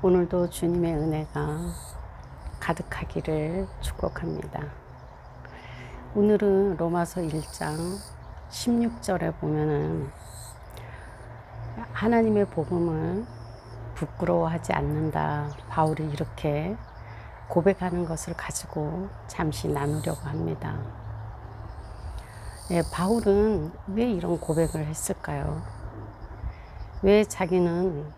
오늘도 주님의 은혜가 가득하기를 축복합니다. 오늘은 로마서 1장 16절에 보면은 하나님의 복음을 부끄러워하지 않는다. 바울이 이렇게 고백하는 것을 가지고 잠시 나누려고 합니다. 예, 바울은 왜 이런 고백을 했을까요? 왜 자기는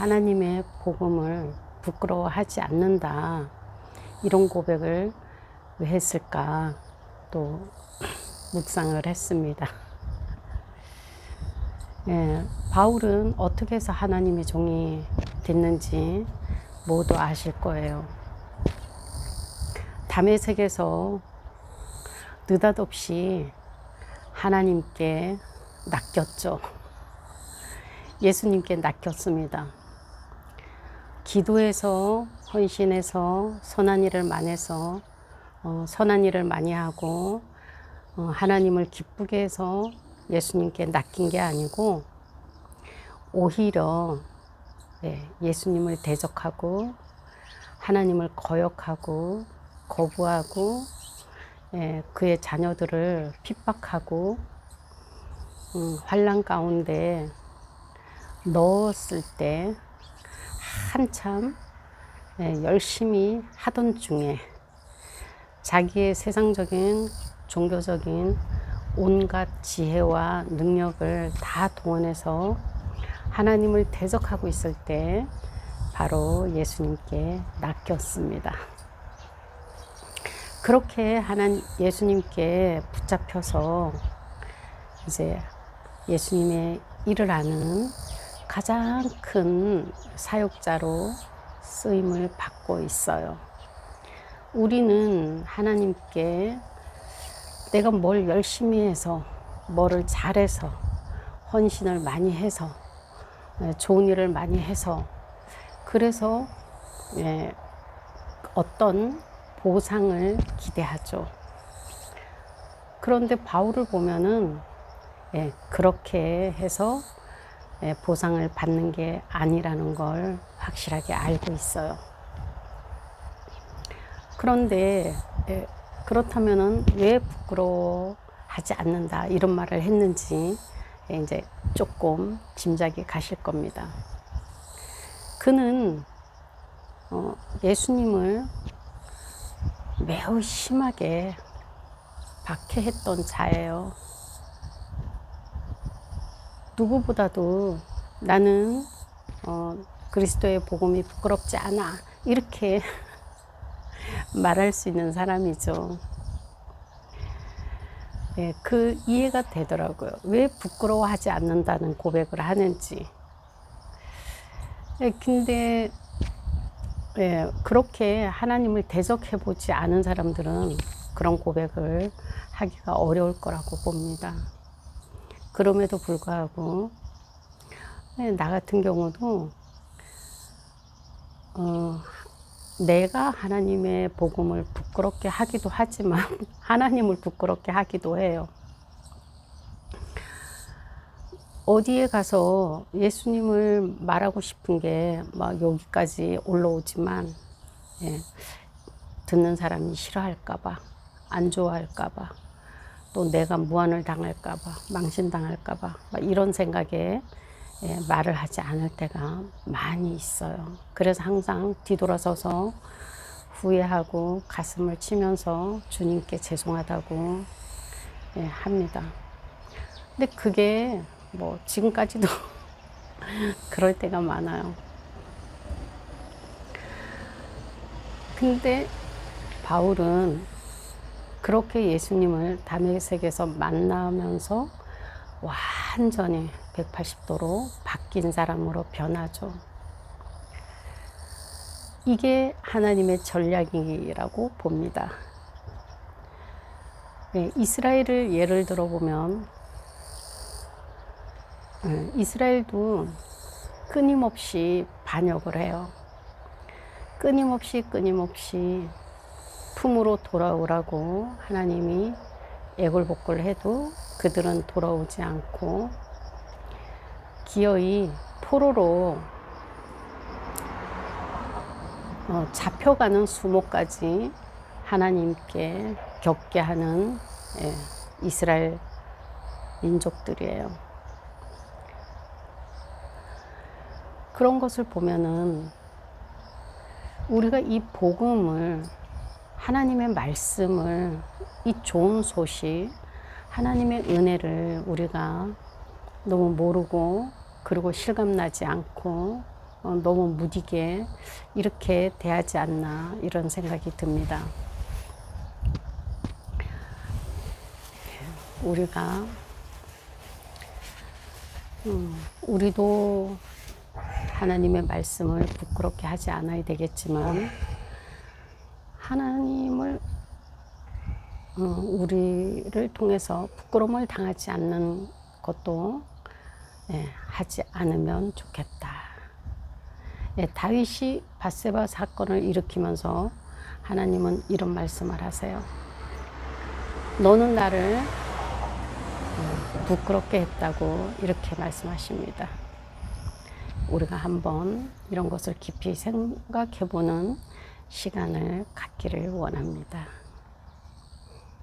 하나님의 복음을 부끄러워하지 않는다. 이런 고백을 왜 했을까? 또 묵상을 했습니다. 예, 바울은 어떻게 해서 하나님의 종이 됐는지 모두 아실 거예요. 담의색에서 느닷없이 하나님께 낚였죠. 예수님께 낚였습니다. 기도해서 헌신해서 선한 일을 만해서 어, 선한 일을 많이 하고 어, 하나님을 기쁘게 해서 예수님께 낚인 게 아니고 오히려 네, 예수님을 대적하고 하나님을 거역하고 거부하고 예, 그의 자녀들을 핍박하고 음, 환란 가운데 넣었을 때 한참 예, 열심히 하던 중에 자기의 세상적인 종교적인 온갖 지혜와 능력을 다 동원해서 하나님을 대적하고 있을 때 바로 예수님께 낚였습니다. 그렇게 하나님 예수님께 붙잡혀서 이제 예수님의 일을 하는 가장 큰 사역자로 쓰임을 받고 있어요. 우리는 하나님께 내가 뭘 열심히 해서, 뭐를 잘해서, 헌신을 많이 해서, 예, 좋은 일을 많이 해서, 그래서 예, 어떤 보상을 기대하죠. 그런데 바울을 보면은 예, 그렇게 해서 예, 보상을 받는 게 아니라는 걸 확실하게 알고 있어요. 그런데 예, 그렇다면은 왜 부끄러워하지 않는다 이런 말을 했는지 예, 이제 조금 짐작이 가실 겁니다. 그는 어, 예수님을 매우 심하게 박해했던 자예요. 누구보다도 나는 어, 그리스도의 복음이 부끄럽지 않아 이렇게 말할 수 있는 사람이죠. 네, 그 이해가 되더라고요. 왜 부끄러워하지 않는다는 고백을 하는지. 네, 근데 네, 그렇게 하나님을 대적해 보지 않은 사람들은 그런 고백을 하기가 어려울 거라고 봅니다. 그럼에도 불구하고 네, 나 같은 경우도 어, 내가 하나님의 복음을 부끄럽게 하기도 하지만 하나님을 부끄럽게 하기도 해요. 어디에 가서 예수님을 말하고 싶은 게 막 여기까지 올라오지만 예, 듣는 사람이 싫어할까봐 안 좋아할까봐 또 내가 무안을 당할까봐 망신당할까봐 이런 생각에 예, 말을 하지 않을 때가 많이 있어요. 그래서 항상 뒤돌아서서 후회하고 가슴을 치면서 주님께 죄송하다고 예, 합니다. 근데 그게 뭐 지금까지도 그럴 때가 많아요. 근데 바울은 그렇게 예수님을 담에색에서 만나면서 완전히 180도로 바뀐 사람으로 변하죠. 이게 하나님의 전략이라고 봅니다. 네, 이스라엘을 예를 들어 보면 네, 이스라엘도 끊임없이 반역을 해요. 끊임없이 끊임없이 품으로 돌아오라고 하나님이 애골복골 해도 그들은 돌아오지 않고 기어이 포로로 어, 잡혀가는 수모까지 하나님께 겪게 하는 예, 이스라엘 민족들이에요. 그런 것을 보면은 우리가 이 복음을 하나님의 말씀을 이 좋은 소식 하나님의 은혜를 우리가 너무 모르고 그리고 실감나지 않고 어, 너무 무디게 이렇게 대하지 않나 이런 생각이 듭니다. 우리가 음, 우리도 하나님의 말씀을 부끄럽게 하지 않아야 되겠지만 하나님을 어, 우리를 통해서 부끄러움을 당하지 않는 것도 예, 하지 않으면 좋겠다. 예, 다윗이 바세바 사건을 일으키면서 하나님은 이런 말씀을 하세요. 너는 나를 어, 부끄럽게 했다고 이렇게 말씀하십니다. 우리가 한번 이런 것을 깊이 생각해 보는 시간을 갖기를 원합니다.